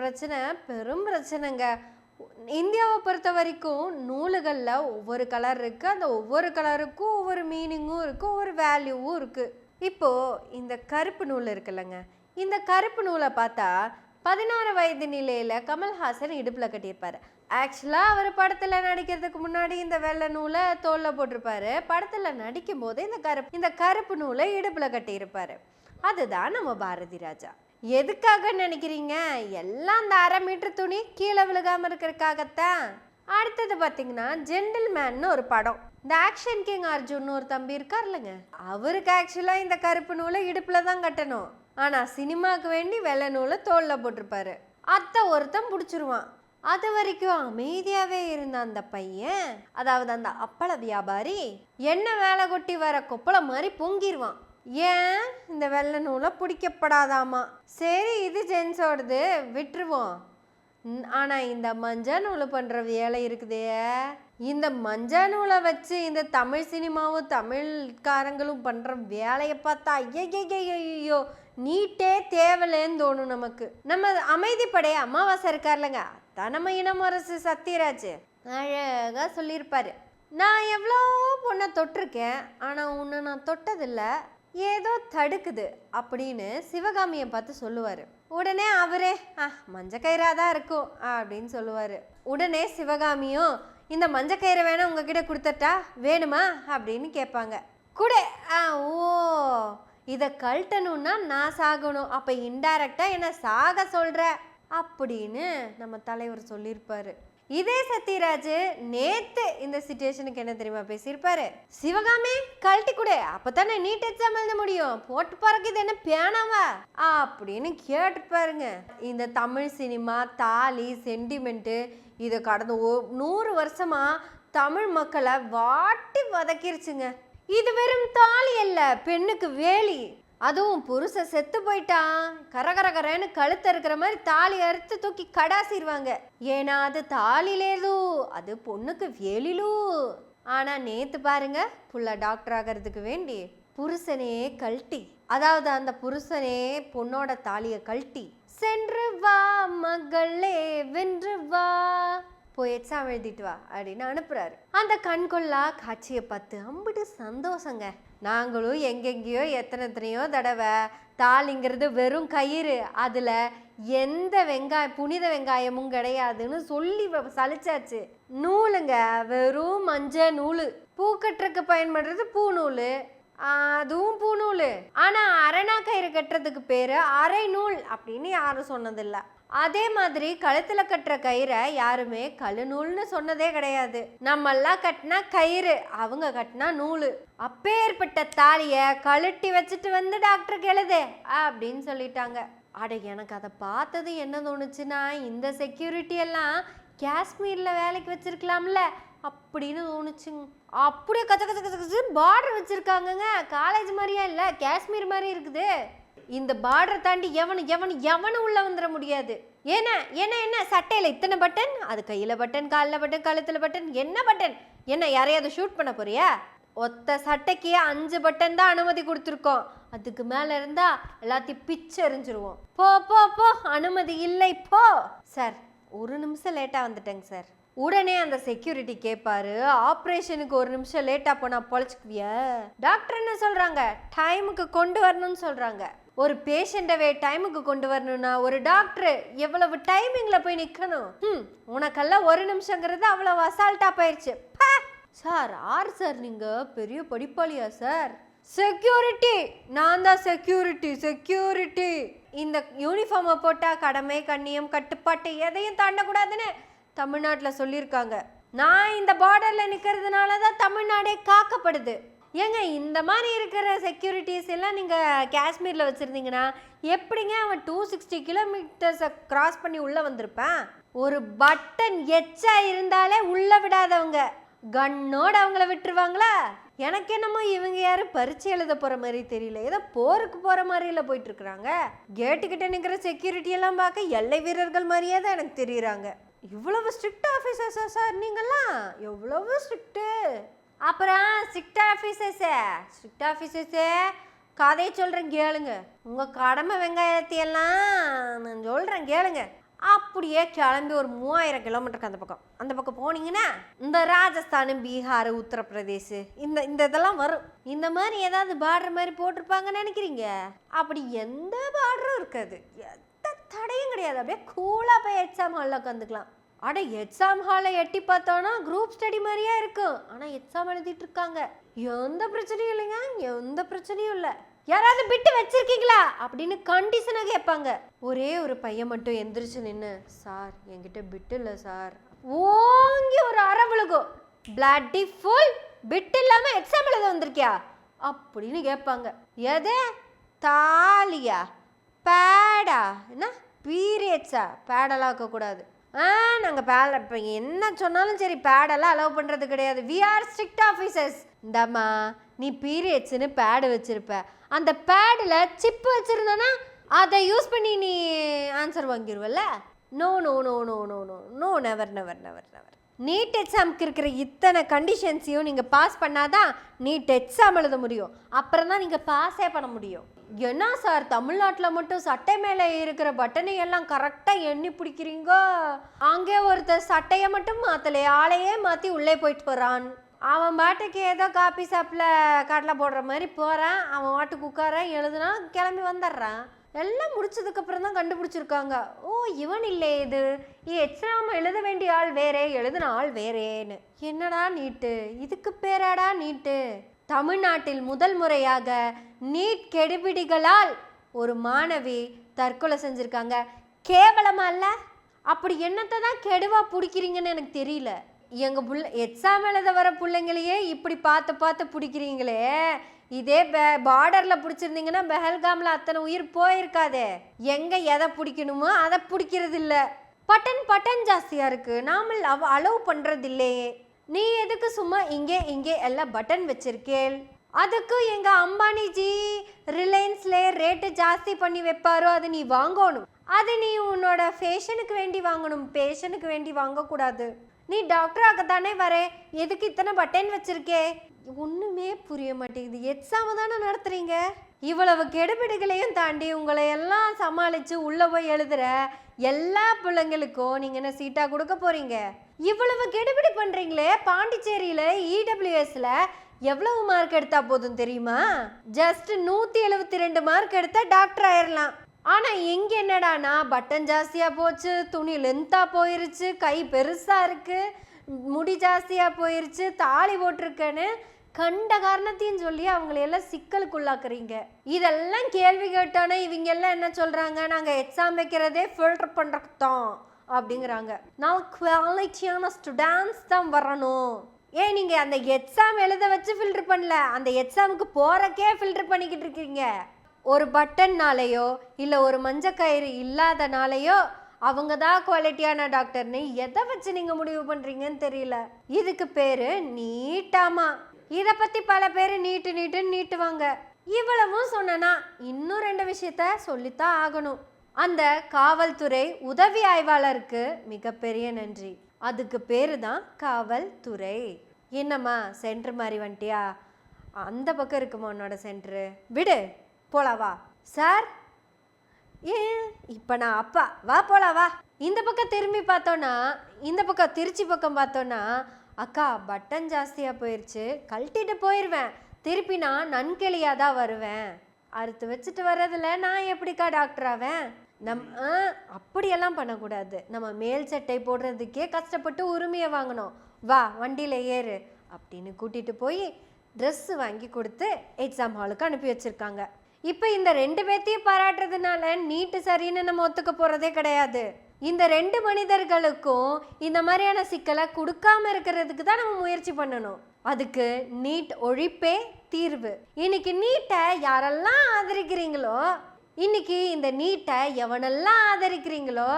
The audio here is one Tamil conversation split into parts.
பிரச்சனை பெரும் பிரச்சனைங்க. இந்தியாவை பொறுத்த வரைக்கும் நூலுகளில் ஒவ்வொரு கலர் இருக்குது அந்த ஒவ்வொரு கலருக்கும் ஒவ்வொரு மீனிங்கும் இருக்குது ஒவ்வொரு வேல்யூவும் இருக்குது இப்போது இந்த கருப்பு நூல் இருக்குல்லங்க. இந்த கருப்பு நூலை பார்த்தா பதினாறு வயது நிலையில் கமல்ஹாசன் இடுப்பில் கட்டியிருப்பார். ஆக்சுவலாக அவர் படத்தில் நடிக்கிறதுக்கு முன்னாடி இந்த வெள்ளை நூலை தோலில் போட்டிருப்பாரு. படத்தில் நடிக்கும் போது இந்த கருப்பு இந்த கருப்பு நூலை இடுப்பில் கட்டியிருப்பார். அதுதான் நம்ம பாரதி ராஜா. எதுக்காக நினைக்கிறீங்க? எல்லாம் அந்த அரை மீட்டர் துணி கீழே விழுகாமல் இருக்கிறதுக்காகத்தான். அடுத்தது பார்த்தீங்கன்னா ஜென்டில்மேன்னு ஒரு படம். இந்த ஆக்ஷன் கிங் அர்ஜுன் ஒரு தம்பி இருக்கார் இல்லைங்க? அவருக்கு ஆக்சுவலாக இந்த கருப்பு நூலை இடுப்பில் தான் கட்டணும். ஆனால் சினிமாவுக்கு வேண்டி வெள்ளை நூலை தோலில் போட்டிருப்பாரு. அத்தை ஒருத்தன் பிடிச்சிருவான். அது வரைக்கும் அமைதியாகவே இருந்த அந்த பையன் அதாவது அந்த அப்பள வியாபாரி என்ன வேலை கொட்டி வர கொப்பளை மாதிரி பொங்கிடுவான் ஏன் இந்த வெள்ளை நூலை பிடிக்கப்படாதாமா? சரி இது ஜென்ஸோடது விட்டுருவோம். ஆனால் இந்த மஞ்சள் நூலை பண்ணுற வேலை இருக்குதே. இந்த மஞ்சள் நூலை வச்சு இந்த தமிழ் சினிமாவும் தமிழ்காரங்களும் பண்ணுற வேலையை பார்த்தா ஐயோ நீட்டே தேவலைன்னு தோணும் நமக்கு. நம்ம அமைதிப்படை அமாவாசை இருக்கார்லங்க. அதான் நம்ம இனமரசு சத்யராஜ் அழகாக சொல்லியிருப்பாரு. நான் எவ்வளோ பொண்ணை தொட்டிருக்கேன் ஆனால் உன்னை நான் தொட்டதில்லை. ஏதோ தடுக்குது அப்படின்னு சிவகாமியை பார்த்து சொல்லுவார். உடனே அவரே ஆ மஞ்சக்கயிறாக தான் இருக்கும் அப்படின்னு சொல்லுவார். உடனே சிவகாமியும் இந்த மஞ்சக்கயிறை வேணால் உங்ககிட்ட கொடுத்துட்டா வேணுமா? அப்படின்னு கேட்பாங்க. கூட ஆ ஓ இதை கழட்டணும்னா நான் சாகணும். அப்போ இன்டைரக்டாக என்னை சாக சொல்கிற அப்படின்னு நம்ம தலைவர் சொல்லியிருப்பாரு. இதே சத்யராஜ் நேத்து இந்த சுச்சுவேஷனுக்கு என்ன தெரியுமா பேசியிருப்பாரு? சிவகாமி கழட்டி கொடு அப்பதானே நீட் எக்ஸாம் எழுத முடியும். போட்டு பாருங்க இது என்ன பேனாவா அப்படின்னு கேட்டு பாருங்க. இந்த தமிழ் சினிமா தாலி சென்டிமெண்ட்டு இதை கடந்த நூறு வருஷமா தமிழ் மக்களை வாட்டி வதக்கிருச்சுங்க. இது வெறும் தாலி அல்ல பெண்ணுக்கு வேலி. அதுவும் புருஷன் செத்து போயிட்டான். கரகரகரன்னு கழுத்து இருக்கிற மாதிரி தாலி அறுத்து தூக்கி கடாசிடுவாங்க ஏன்னா அது தாலிலேது அது பொண்ணுக்கு வேலிலு. ஆனா நேத்து பாருங்க புள்ள டாக்டர் ஆகிறதுக்கு வேண்டி புருஷனே கழட்டி அதாவது அந்த புருஷனே பொண்ணோட தாலியை கழட்டி சென்று வா மகளே வென்று வா போய் எக்ஸாம் எழுதிட்டு வா அப்படின்னு அனுப்புறாரு. அந்த கண்கொள்ளா காட்சியை பார்த்து அம்பிட்டு சந்தோஷங்க. நாங்களும் எங்கெங்கேயோ எத்தனை எத்தனையோ தடவை தாலிங்கிறது வெறும் கயிறு. அதில் எந்த வெங்காயம் புனித வெங்காயமும் கிடையாதுன்னு சொல்லி சலிச்சாச்சு. நூலுங்க வெறும் மஞ்சள் நூல். பூக்கட்டுறக்கு பயன்படுறது பூ நூல். அதுவும் பூ நூல். ஆனால் அரணா கயிறு கட்டுறதுக்கு பேர் அரை நூல் அப்படின்னு யாரும் சொன்னதில்லை. அதே மாதிரி கழுத்துல கட்டுற கயிறை யாருமே கழுநூல்னு சொன்னதே கிடையாது. நம்மெல்லாம் கட்டினா கயிறு அவங்க கட்டினா நூல். அப்பேற்பட்ட தாலிய கழட்டி வச்சுட்டு வந்து டாக்டருக்கு எழுது அப்படின்னு சொல்லிட்டாங்க. அட எனக்கு அதை பார்த்தது என்ன தோணுச்சுன்னா இந்த செக்யூரிட்டி எல்லாம் காஷ்மீர்ல வேலைக்கு வச்சிருக்கலாம்ல அப்படின்னு தோணுச்சுங்க. அப்படியே கச்ச கச்ச கச்ச கச்சு பார்டர் வச்சுருக்காங்கங்க. காலேஜ் மாதிரியா இல்லை காஷ்மீர் மாதிரி இருக்குது. இந்த பார்டரை தாண்டி எவனும் எவனும் எவனும் உள்ள வந்துட முடியாது. ஏன்னா என்ன என்ன? சட்டையில் இத்தனை பட்டன் அது கையில் பட்டன் காலில் பட்டன் கழுத்தில் பட்டன் என்ன பட்டன் என்ன யாரையாவது ஷூட் பண்ண போறியா? ஒத்த சட்டைக்கு அஞ்சு பட்டன் தான் அனுமதி கொடுத்துருக்கோம். அதுக்கு மேலே இருந்தா எல்லாத்தையும் பிச்சு எறிஞ்சிருவோம். போ போ போ. அனுமதி இல்லை. போ. சார் ஒரு நிமிஷம் லேட்டாக வந்துட்டேங்க சார். உடனே அந்த செக்யூரிட்டி கேட்பாரு ஆப்ரேஷனுக்கு ஒரு நிமிஷம் லேட்டாக போனால் பொழைச்சிக்குவிய. டாக்டர் என்ன சொல்கிறாங்க டைமுக்கு கொண்டு வரணும்னு சொல்கிறாங்க ஒரு பேஷண்ட்டவே டைமுக்கு கொண்டு வரணும்னா ஒரு டாக்டர் எவ்வளவு டைமிங்கில் போய் நிற்கணும் ம் உனக்கெல்லாம் ஒரு நிமிஷங்கிறது அவ்வளவு அசால்ட்டாக போயிடுச்சு! சார் ஆர் சார் நீங்கள் பெரிய படிப்பாளியா சார்? செக்யூரிட்டி நான் தான் செக்யூரிட்டி செக்யூரிட்டி இந்த யூனிஃபார்மை போட்டால் கடமை கண்ணியம் கட்டுப்பாட்டு எதையும் தாண்டக்கூடாதுன்னு தமிழ்நாட்டில் சொல்லியிருக்காங்க. நான் இந்த பார்டரில் நிற்கிறதுனால தான் தமிழ்நாடே காக்கப்படுது. ஏங்க இந்த மாதிரி இருக்கிற செக்யூரிட்டிஸ் எல்லாம் நீங்கள் காஷ்மீரில் வச்சுருந்தீங்கன்னா எப்படிங்க அவன் டூ சிக்ஸ்டி கிலோமீட்டர்ஸை கிராஸ் பண்ணி உள்ளே வந்திருப்பேன்? ஒரு பட்டன் எச்சா இருந்தாலே உள்ளே விடாதவங்க. கன்னோடு அவங்கள விட்டுருவாங்களா? எனக்கு என்னமோ இவங்க யாரும் பரீட்சை எழுத போகிற மாதிரி தெரியல. ஏதோ போருக்கு போகிற மாதிரில போயிட்டுருக்குறாங்க. கேட்டுக்கிட்ட நிற்கிற செக்யூரிட்டி எல்லாம் பார்க்க எல்லை வீரர்கள் மாதிரியே தான் எனக்கு தெரியுறாங்க. இவ்வளவு ஸ்ட்ரிக்ட் ஆஃபீஸர்ஸா சார் நீங்கள்லாம்? எவ்வளவு ஸ்ட்ரிக்ட்டு அப்புறம் ஸ்ட்ரிக்ட் ஆஃபீஸர்ஸே ஸ்ட்ரிக்ட் ஆஃபீஸர்ஸே கதையை சொல்கிறேன் கேளுங்க. உங்கள் கடமை வெங்காயத்தையெல்லாம் நான் சொல்கிறேன் கேளுங்க. அப்படியே கிளம்பி ஒரு மூவாயிரம் கிலோமீட்டருக்கு அந்த பக்கம். அந்த பக்கம் போனீங்கன்னா இந்த ராஜஸ்தான் பீகார் உத்தரப்பிரதேஷ் இந்த இந்த இதெல்லாம் வரும். இந்த மாதிரி ஏதாவது பார்டர் மாதிரி போட்டிருப்பாங்கன்னு நினைக்கிறீங்க? அப்படி எந்த பார்டரும் இருக்காது. எந்த தடையும் கிடையாது. அப்படியே கூலாக போய் எக்ஸாம் ஹாலில் உட்காந்துக்கலாம். அட எக்ஸாம் ஹாலை எட்டி பார்த்தோன்னா குரூப் ஸ்டடி மாதிரியே இருக்கும் ஆனால் எக்ஸாம் எழுதிட்டு இருக்காங்க எந்த பிரச்சனையும் இல்லைங்க எந்த பிரச்சனையும் இல்லை. யாராவது பிட்டு வச்சிருக்கீங்களா? அப்படின்னு கண்டிஷனாக கேட்பாங்க. ஒரே ஒரு பையன் மட்டும் எந்திரிச்சு நின்று சார் என்கிட்ட பிட்டு இல்லை சார். ஓங்கி ஒரு அரை விழுகும் பிளட்டி ஃபுல் பிட் இல்லாமல் எக்ஸாம் எழுத வந்திருக்கியா? அப்படின்னு கேட்பாங்க. எது? தாலியா? பேடா? என்ன? பீரியட்ஸா பேடெல்லாம் வைக்கக்கூடாது. ஆ நாங்கள் பேட இப்போ என்ன சொன்னாலும் சரி பேடெல்லாம் அலோவ் பண்ணுறது கிடையாது. வி ஆர் ஸ்ட்ரிக்ட் ஆஃபீஸர்ஸ் இந்தாம்மா நீ பீரியட்ஸ்னு பேடு வச்சுருப்ப. அந்த பேடில் சிப்பு வச்சுருந்தனா அதை யூஸ் பண்ணி நீ answer வாங்கிடுவல்ல no no no no no no no never never never never NEET எக்ஸாமுக்கு இருக்கிற இத்தனை கண்டிஷன்ஸையும் நீங்கள் பாஸ் பண்ணாதான் நீட் எக்ஸாம் எழுத முடியும். அப்புறம் தான் நீங்கள் பாஸே பண்ண முடியும். என்ன சார் தமிழ்நாட்டில் மட்டும் சட்டை மேலே இருக்கிற பட்டனை எல்லாம் கரெக்டாக எண்ணி பிடிக்கிறீங்க? அங்கே ஒருத்தர் சட்டையை மட்டும் மாற்றலையே ஆளையே மாற்றி உள்ளே போயிட்டு போகிறான் அவன் பாட்டுக்கு ஏதோ காப்பி ஷாப்பில் கடலை போடுற மாதிரி போகிறான் அவன் பாட்டுக்கு உட்காரான் எழுதுனா கிளம்பி வந்துடுறான். எல்லாம் முடிச்சதுக்கப்புறம் தான் கண்டுபிடிச்சிருக்காங்க. ஓ இவன் இல்லை இது. எக்ஸாம் எழுத வேண்டிய ஆள் வேறே எழுதின ஆள் வேறேன்னு. என்னடா நீட்டு? இதுக்கு பேராடா நீட்டு? தமிழ்நாட்டில் முதல் முறையாக நீட் கெடுபிடிகளால் ஒரு மாணவி தற்கொலை செஞ்சுருக்காங்க. கேவலமா இல்லை? அப்படி என்னத்தை தான் கெடுவா பிடிக்கிறீங்கன்னு எனக்கு தெரியல. எங்கள் புள்ள எக்ஸாம் எழுத வர பிள்ளைங்களையே இப்படி பார்த்து பார்த்து பிடிக்கிறீங்களே. இதே பே பார்டரில் பிடிச்சிருந்தீங்கன்னா பெஹல்காமில் அத்தனை உயிர் போயிருக்காதே. எங்கே எதை பிடிக்கணுமோ அதை பிடிக்கிறது இல்லை பட்டன் பட்டன் ஜாஸ்தியாக இருக்குது நாமல் அவ அலோவ் பண்ணுறதில்லையே நீ எதுக்கு சும்மா இங்கே இங்கே எல்லாம் பட்டன் வச்சிருக்கேள்? அதுக்கு எங்க அம்பானிஜி ரிலையன்ஸ்ல ரேட்டு ஜாஸ்தி பண்ணி வைப்பாரோ அது நீ வாங்கணும். அது நீ உன்னோட ஃபேஷனுக்கு வேண்டி வாங்கணும். பேஷனுக்கு வேண்டி வாங்கக்கூடாது. நீ டாக்டராக தானே வர. எதுக்கு இத்தனை பட்டன் வச்சிருக்கே? ஒண்ணுமே புரிய மாட்டேங்குது. எக்ஸாம் தானே நடத்துறீங்க? இவ்வளவு கெடுபிடுகளையும் தாண்டி உங்களை எல்லாம் சமாளிச்சு உள்ள போய் எழுதுற எல்லா பிள்ளைங்களுக்கும் நீங்க என்ன சீட்டா கொடுக்க போறீங்க? இவ்வளவு கெடுபிடி பண்றீங்களே பாண்டிச்சேரியில E இடபிள்யூஎஸ்ல எவ்வளவு மார்க் எடுத்தா போதும் தெரியுமா? ஜஸ்ட் நூத்தி எழுபத்தி ரெண்டு மார்க் எடுத்தா டாக்டர் ஆயிடலாம் ஆனா இங்க என்னடானா பட்டன் ஜாஸ்தியா போச்சு துணி லென்த்தா போயிருச்சு கை பெருசா இருக்கு முடி ஜாஸ்தியா போயிருச்சு தாலி போட்டிருக்கேன்னு கண்ட காரணத்தையும் சொல்லி அவங்களை எல்லாம் சிக்கலுக்குள்ளாக்குறீங்க. இதெல்லாம் கேள்வி கேட்டோன்னே இவங்க எல்லாம் என்ன சொல்றாங்க? நாங்க எக்ஸாம் வைக்கிறதே ஃபில்டர் பண்றதுக்கு அப்படிங்கிறாங்க. நான் குவாலிட்டியான ஸ்டூடெண்ட்ஸ் தான் வரணும். ஏன் நீங்கள் அந்த எக்ஸாம் எழுத வச்சு ஃபில்டர் பண்ணல? அந்த எக்ஸாமுக்கு போகிறக்கே ஃபில்டர் பண்ணிக்கிட்டு இருக்கீங்க. ஒரு பட்டன்னாலேயோ இல்லை ஒரு மஞ்சக்கயிறு இல்லாதனாலேயோ அவங்க தான் குவாலிட்டியான டாக்டர்னு எதை வச்சு நீங்கள் முடிவு பண்ணுறீங்கன்னு தெரியல. இதுக்கு பேர் நீட்டாமா? இதை பற்றி பல பேர் நீட்டு நீட்டுன்னு நீட்டுவாங்க. இவ்வளவும் சொன்னனா இன்னும் ரெண்டு விஷயத்த சொல்லித்தான் ஆகணும். அந்த காவல்துறை உதவி ஆய்வாளருக்கு மிகப்பெரிய நன்றி. அதுக்கு பேரு தான் காவல்துறை. என்னம்மா சென்ட்ரு மாதிரி வந்துட்டியா? அந்த பக்கம் இருக்குமா உன்னோட சென்ட்ரு? விடு போலாவா வா. சார்? ஏன் இப்போ நான் அப்பா. வா போலாம் வா. இந்த பக்கம் திரும்பி பார்த்தோன்னா இந்த பக்கம் திருச்சி பக்கம் பார்த்தோன்னா அக்கா பட்டன் ஜாஸ்தியாக போயிடுச்சு கழட்டிட்டு போயிடுவேன் திருப்பி நான் நன்கெளியாக தான் வருவேன். அறுத்து வச்சுட்டு வர்றதுல நான் எப்படிக்கா டாக்டர் ஆவேன்? நம் அப்படியெல்லாம் பண்ணக்கூடாது. நம்ம மேல் சட்டை போடுறதுக்கே கஷ்டப்பட்டு உரிமையை வாங்கணும். வா வண்டியில் ஏறு அப்படின்னு கூட்டிட்டு போய் ட்ரெஸ் வாங்கி கொடுத்து எக்ஸாம் ஹாலுக்கு அனுப்பி வச்சுருக்காங்க. இப்போ இந்த ரெண்டு பேர்த்தையும் பாராட்டுறதுனால நீட்டு சரின்னு நம்ம ஒத்துக்க போகிறதே கிடையாது. இந்த ரெண்டு மனிதர்களுக்கும் இந்த மாதிரியான சிக்கலை கொடுக்காம இருக்கிறதுக்கு தான் நம்ம முயற்சி பண்ணணும். அதுக்கு நீட் ஒழிப்பே தீர்வு. இன்னைக்கு நீட்டை யாரெல்லாம் ஆதரிக்கிறீங்களோ இன்னைக்கு இந்த நீட்டை எவனெல்லாம் ஆதரிக்கிறீங்களோ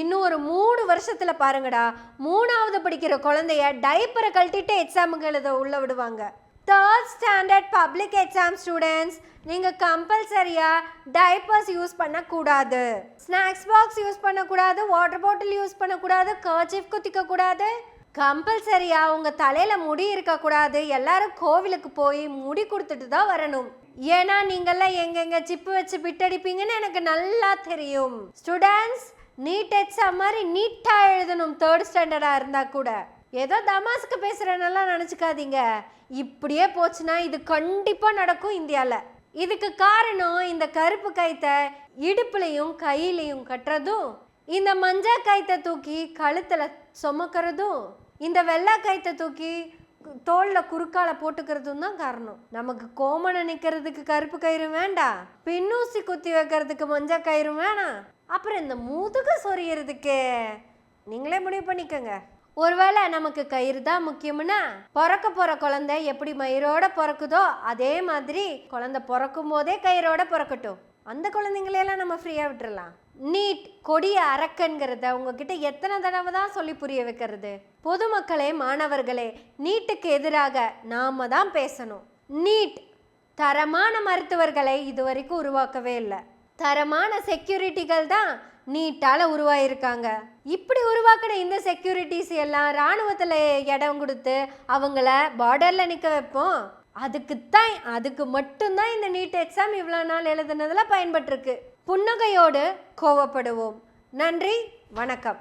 இன்னும் ஒரு மூணு வருஷத்துல பாருங்கடா மூணாவது படிக்கிற குழந்தைய டைப்பரை கழட்டிட்டு எக்ஸாமுக்கு எழுத உள்ள விடுவாங்க. Third standard public exam students நீங்கள் கம்பல்சரியாக டைப்பர்ஸ் யூஸ் பண்ணக்கூடாது. ஸ்நாக்ஸ் பாக்ஸ் யூஸ் பண்ணக்கூடாது வாட்டர் பாட்டில் யூஸ் பண்ணக்கூடாது கர்ச்சிஃப் குத்திக்கக்கூடாது. கம்பல்சரியா உங்க தலையில முடி இருக்கக்கூடாது எல்லாரும் கோவிலுக்கு போய் முடி கொடுத்துட்டு தான் வரணும். ஏன்னா நீங்கெல்லாம் எங்கெங்க சிப்பு வச்சு பிட்டடிப்பீங்கன்னு எனக்கு நல்லா தெரியும். ஸ்டூடெண்ட்ஸ் நீட் எக்ஸாம் மாதிரி நீட்டா எழுதணும். தேர்ட் ஸ்டாண்டர்டா இருந்தா கூட. ஏதோ தமாஸ்க்கு பேசுறேன்னெல்லாம் நினச்சிக்காதீங்க. இப்படியே போச்சுன்னா இது கண்டிப்பாக நடக்கும் இந்தியாவில் இதுக்கு காரணம் இந்த கருப்பு கைத்தை இடுப்புலையும் கையிலையும் கட்டுறதும் இந்த மஞ்சள் கைத்தை தூக்கி கழுத்தில் சுமக்கிறதும். இந்த வெள்ளா கயிற்றை தூக்கி தோளில் குறுக்கால போட்டுக்கிறதும் தான் காரணம். நமக்கு கோமணம் நிற்கிறதுக்கு கருப்பு கயிறு வேண்டாம் பின்னூசி குத்தி வைக்கிறதுக்கு மஞ்சள் கயிறு வேணாம் அப்புறம் இந்த முதுகு சொரியறதுக்கு நீங்களே முடிவு பண்ணிக்கோங்க. ஒருவேளை நமக்கு கயிறு தான் முக்கியம்னா பிறக்க போற குழந்தை எப்படி மயிரோட பிறக்குதோ அதே மாதிரி குழந்தை பிறக்கும் போதே கயிறோட பிறக்கட்டும். அந்த குழந்தைங்களையெல்லாம் நம்ம ஃப்ரீயாக விட்டுறலாம். நீட் கொடிய அரக்கன்கிறத உங்ககிட்ட எத்தனை தடவை தான் சொல்லி புரிய வைக்கிறது? பொதுமக்களே மாணவர்களே நீட்டுக்கு எதிராக நாம தான் பேசணும். நீட் தரமான மருத்துவர்களை இதுவரைக்கும் உருவாக்கவே இல்லை. தரமான செக்யூரிட்டிகள் தான் நீட்டால் உருவாயிருக்காங்க. இப்படி உருவாக்கின இந்த செக்யூரிட்டிஸ் எல்லாம் ராணுவத்தில் இடம் கொடுத்து அவங்கள பார்டரில் நிற்க வைப்போம். அதுக்குத்தான் அதுக்கு மட்டும்தான் இந்த நீட் எக்ஸாம் இவ்வளோ நாள் எழுதுனதுல பயன்பட்டுருக்கு. புன்னகையோடு கோவப்படுவோம். நன்றி வணக்கம்.